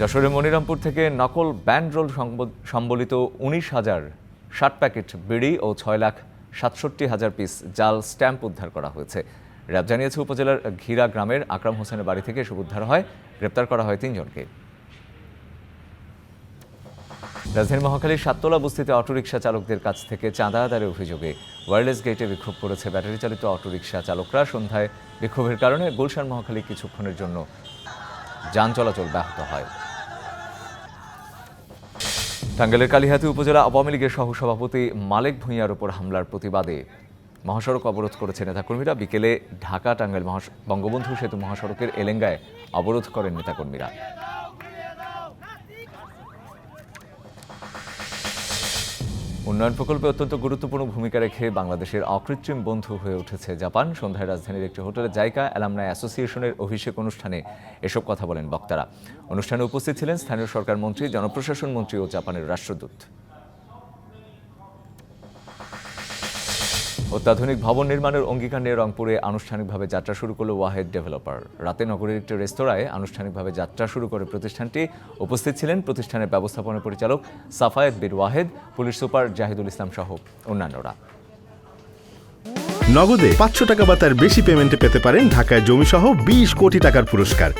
যশোরের মনিরামপুর থেকে নকল ব্যান্ড রোল সম্বলিত উনিশ হাজার ষাট প্যাকেট বিড়ি ও ছয় লাখ সাতষট্টি হাজার পিস জাল স্ট্যাম্প উদ্ধার করা হয়েছে। র্যাব জানিয়েছে, উপজেলার ঘিরা গ্রামের আকরাম হোসেনের বাড়ি থেকে এসব উদ্ধার হয়। গ্রেপ্তার করা হয় তিনজনকে। রাজধানী মহাখালীর সাততলা বস্তিতে অটোরিকশা চালকদের কাছ থেকে চাঁদা আদায়ের অভিযোগে ওয়্যারলেস গেটে বিক্ষোভ করেছে ব্যাটারি চালিত অটোরিকশা চালকরা। সন্ধ্যায় বিক্ষোভের কারণে গুলশান মহাখালী কিছুক্ষণের জন্য যান চলাচল ব্যাহত হয়। টাঙ্গাইলের কালিহাতি উপজেলা আওয়ামী লীগের সহসভাপতি মালেক ভূঁইয়ার উপর হামলার প্রতিবাদে মহাসড়ক অবরোধ করেছে নেতাকর্মীরা। বিকেলে ঢাকা টাঙ্গাইল বঙ্গবন্ধু সেতু মহাসড়কের এলেঙ্গায় অবরোধ করেন নেতাকর্মীরা। উন্নয়ন প্রকল্পে অত্যন্ত গুরুত্বপূর্ণ ভূমিকা রেখে বাংলাদেশের অকৃত্রিম বন্ধু হয়ে উঠেছে জাপান। সন্ধ্যায় রাজধানীর একটি হোটেলে জায়গা অ্যালামনা অ্যাসোসিয়েশনের অভিষেক অনুষ্ঠানে এসব কথা বলেন বক্তারা। অনুষ্ঠানে উপস্থিত ছিলেন স্থানীয় সরকার মন্ত্রী জনপ্রশাসন মন্ত্রী ও জাপানের রাষ্ট্রদূত। অত্যাধুনিক ভবন নির্মাণের অঙ্গীকার নিয়ে রংপুরে আনুষ্ঠানিকভাবে যাত্রা শুরু করল ওয়াহেদ ডেভেলপার। রাতে নগরীর একটি রেস্তোরাঁয় আনুষ্ঠানিকভাবে যাত্রা শুরু করে প্রতিষ্ঠানটি। উপস্থিত ছিলেন প্রতিষ্ঠানের ব্যবস্থাপনা পরিচালক সাফায়েত বীর ওয়াহেদ, পুলিশ সুপার জাহিদুল ইসলাম সহ অন্যান্যরা। নগদে পাঁচশো টাকা বা তার বেশি পেমেন্টে পেতে পারেন ঢাকায় জমিসহ বিশ কোটি টাকার পুরস্কার।